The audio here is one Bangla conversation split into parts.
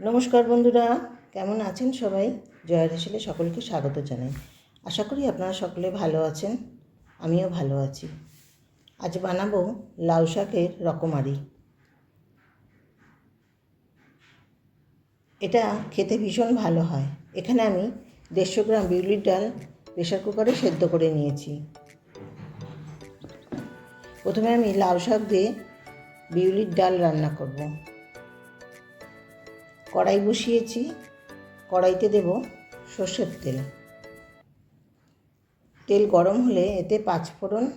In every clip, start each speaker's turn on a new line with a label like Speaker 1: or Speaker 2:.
Speaker 1: নমস্কার বন্ধুরা, কেমন আছেন সবাই? জয়ের হেসেলে সকলকে স্বাগত জানাই। আশা করি আপনারা সকলে ভালো আছেন, আমিও ভালো আছি। আজ বানাবো লাউ শাকের রকমারি। এটা খেতে ভীষণ ভালো হয়। এখানে আমি দেড়শো গ্রাম বিউলির ডাল প্রেশার কুকারে সেদ্ধ করে নিয়েছি। প্রথমে আমি লাউ শাক দিয়ে বিউলির ডাল রান্না করব। কড়াই বসিয়েছি, কড়াইতে দেব সর্ষের তেল। তেল গরম হলে এতে পাঁচ ফোড়ন,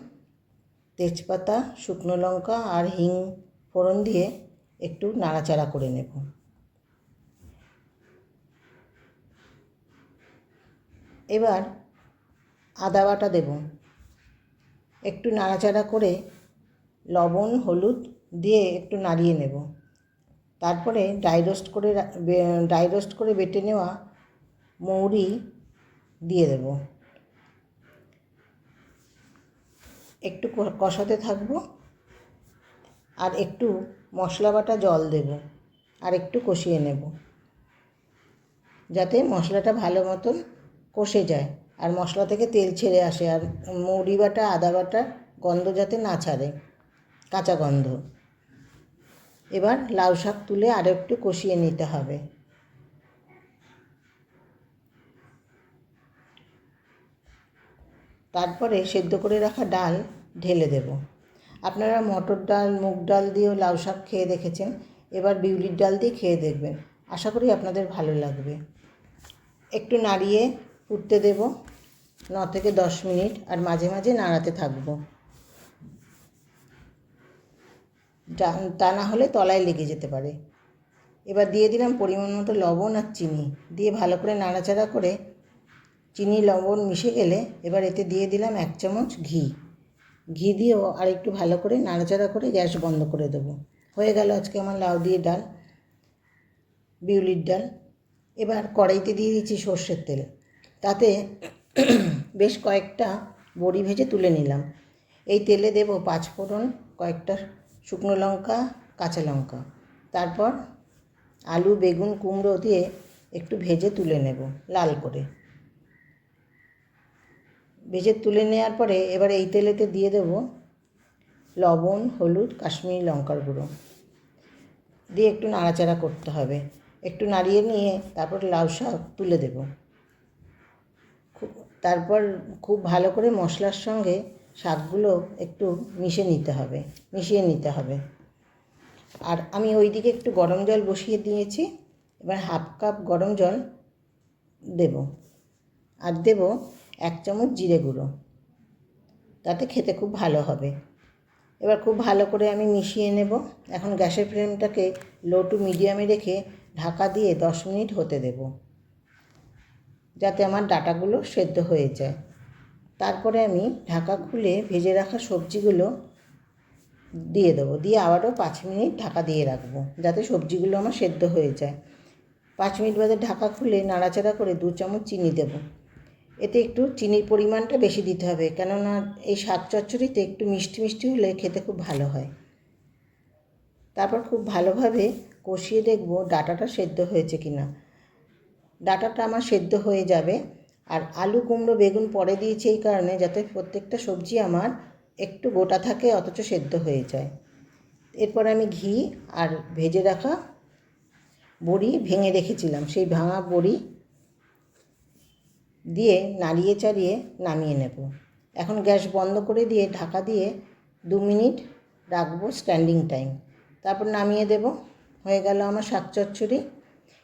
Speaker 1: তেজপাতা, শুকনো লঙ্কা আর হিং ফোড়ন দিয়ে একটু নাড়াচাড়া করে নেব। এবার আদা বাটা দেব। একটু নাড়াচাড়া করে লবণ, হলুদ দিয়ে একটু নাড়িয়ে নেব। তারপরে ড্রাই রোস্ট করে ড্রাই রোস্ট করে বেটে নেওয়া মৌরি দিয়ে দেব। একটু কষাতে থাকব আর একটু মশলা বাটা জল দেব আর একটু কষিয়ে নেব যাতে মশলাটা ভালো মতন কষে যায় আর মশলা থেকে তেল ছেড়ে আসে আর মৌরি বাটা, আদা বাটা গন্ধ যাতে না ছাড়ে, কাঁচা গন্ধ। এবার লাউ শাক তুলে আরও একটু কষিয়ে নিতে হবে। তারপরে সেদ্ধ করে রাখা ডাল ঢেলে দেব। আপনারা মটর ডাল, মুগ ডাল দিয়েও লাউ শাক খেয়ে দেখেছেন, এবার বিউলির ডাল দিয়ে খেয়ে দেখবেন। আশা করি আপনাদের ভালো লাগবে। একটু নাড়িয়ে ফুটতে দেব, ন থেকে দশ মিনিট, আর মাঝে মাঝে নাড়াতে থাকব। তা না হলে তলায় লেগে যেতে পারে। এবার দিয়ে দিলাম পরিমাণ মতো লবণ আর চিনি। দিয়ে ভালো করে নাড়াচাড়া করে চিনি, লবণ মিশে গেলে এবার এতে দিয়ে দিলাম এক চামচ ঘি। ঘি দিয়েও আর একটু ভালো করে নাড়াচাড়া করে গ্যাস বন্ধ করে দেবো। হয়ে গেল আজকে আমার লাউ দিয়ে ডাল, বিউলির ডাল। এবার কড়াইতে দিয়ে দিচ্ছি সর্ষের তেল। তাতে বেশ কয়েকটা বড়ি ভেজে তুলে নিলাম। এই তেলে দেব পাঁচ ফোড়ন, কয়েকটা শুকনো লঙ্কা, কাঁচা লঙ্কা। তারপর আলু, বেগুন, কুমড়ো দিয়ে একটু ভেজে তুলে নেব লাল করে। ভেজে তুলে নেওয়ার পরে এবার এই তেলেতে দিয়ে দেব লবণ, হলুদ, কাশ্মীরি লঙ্কার গুঁড়ো। দিয়ে একটু নাড়াচাড়া করতে হবে। একটু নাড়িয়ে নিয়ে তারপর লাউ শাক তুলে দেব। খুব, তারপর খুব ভালো করে মশলার সঙ্গে শাকগুলো একটু মিশে নিতে হবে, মিশিয়ে নিতে হবে। আর আমি ওই দিকে একটু গরম জল বসিয়ে দিয়েছি, এবার হাফ কাপ গরম জল দেব। আর দেব এক চামচ জিরে গুঁড়ো, তাতে খেতে খুব ভালো হবে। এবার খুব ভালো করে আমি মিশিয়ে নেব। এখন গ্যাসের ফ্লেমটাকে লো টু মিডিয়ামে রেখে ঢাকা দিয়ে দশ মিনিট হতে দেব, যাতে আমার ডাটাগুলো সেদ্ধ হয়ে যায়। তারপরে আমি ঢাকা খুলে ভেজে রাখা সবজিগুলো দিয়ে দেবো। দিয়ে আবারও পাঁচ মিনিট ঢাকা দিয়ে রাখব, যাতে সবজিগুলো আমার সেদ্ধ হয়ে যায়। পাঁচ মিনিট বাদে ঢাকা খুলে নাড়াচাড়া করে দু চামচ চিনি দেবো। এতে একটু চিনির পরিমাণটা বেশি দিতে হবে, কেননা এই শাক চচ্চড়িতে একটু মিষ্টি মিষ্টি হলে খেতে খুব ভালো হয়। তারপর খুব ভালোভাবে কষিয়ে দেখব ডাটাটা সেদ্ধ হয়েছে কি না ডাটাটা আমার সেদ্ধ হয়ে যাবে। আর আলু, কুমড়ো, বেগুন পরে দিয়েছি এই কারণে যাতে প্রত্যেকটা সবজি আমার একটু গোটা থাকে, অথচ সেদ্ধ হয়ে যায়। এরপর আমি ঘি আর ভেজে রাখা বড়ি ভেঙে রেখেছিলাম। সেই ভাঙা বড়ি দিয়ে নাড়িয়ে চাড়িয়ে নামিয়ে নেব। এখন গ্যাস বন্ধ করে দিয়ে ঢাকা দিয়ে দু মিনিট রাখব স্ট্যান্ডিং টাইম। তারপর নামিয়ে দেব। হয়ে গেল আমার শাক চচ্চড়ি।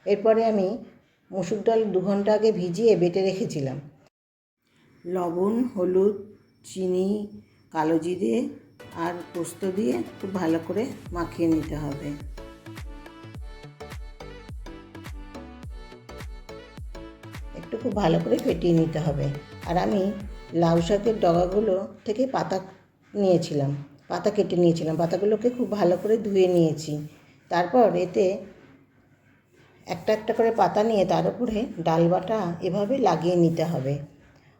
Speaker 1: এরপরে আমি মুসুর ডাল দু ঘণ্টা আগে ভিজিয়ে বেটে রেখেছিলাম। লবণ, হলুদ, চিনি, কালো জিরে আর পোস্ত দিয়ে খুব ভালো করে মাখিয়ে নিতে হবে। একটু খুব ভালো করে ফেটিয়ে নিতে হবে। আর আমি লাউ শাকের ডগাগুলো থেকে পাতা নিয়েছিলাম, পাতা কেটে নিয়েছিলাম। পাতাগুলোকে খুব ভালো করে ধুয়ে নিয়েছি। তারপর এতে একটা একটা করে পাতা নিয়ে তার উপরে ডাল বাটা এভাবে লাগিয়ে নিতে হবে।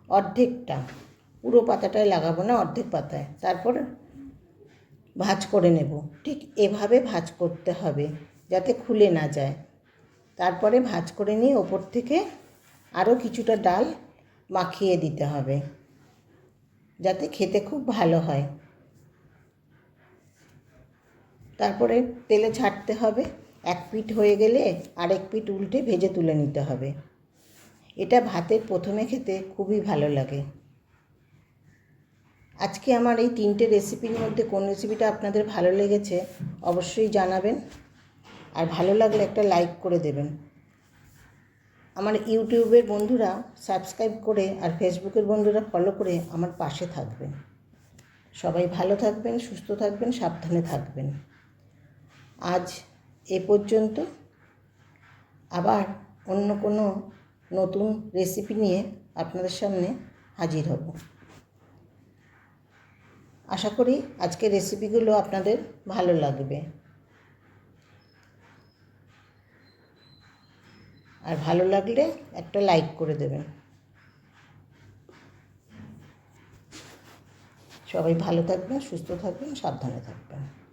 Speaker 1: অর্ধেকটা। পুরো পাতাটায় লাগাবো না, অর্ধেক পাতায়। তারপর ভাজ করে নেব। ঠিক এভাবে ভাজ করতে হবে যাতে খুলে না যায়। তারপরে ভাজ করে নিয়ে ওপর থেকে আরও কিছুটা ডাল মাখিয়ে দিতে হবে যাতে খেতে খুব ভালো হয়। তারপরে তেলে ছাড়তে হবে। এক পিঠ হয়ে গেলে আরেক পিঠ উল্টে ভেজে তুলে নিতে হবে। এটা ভাতের প্রথমে খেতে খুবই ভালো লাগে। আজকে আমার এই তিনটে রেসিপির মধ্যে কোন রেসিপিটা আপনাদের ভালো লেগেছে অবশ্যই জানাবেন। আর ভালো লাগলে একটা লাইক করে দেবেন। আমার ইউটিউবের বন্ধুরা সাবস্ক্রাইব করে আর ফেসবুকের বন্ধুরা ফলো করে আমার পাশে থাকবেন। সবাই ভালো থাকবেন, সুস্থ থাকবেন, সাবধানে থাকবেন। আজ এ পর্যন্ত। আবার অন্য কোনো নতুন রেসিপি নিয়ে আপনাদের সামনে হাজির হব। আশা করি আজকের রেসিপিগুলো আপনাদের ভালো লাগবে। আর ভালো লাগলে একটা লাইক করে দেবেন। সবাই ভালো থাকবেন, সুস্থ থাকবেন, সাবধানে থাকবেন।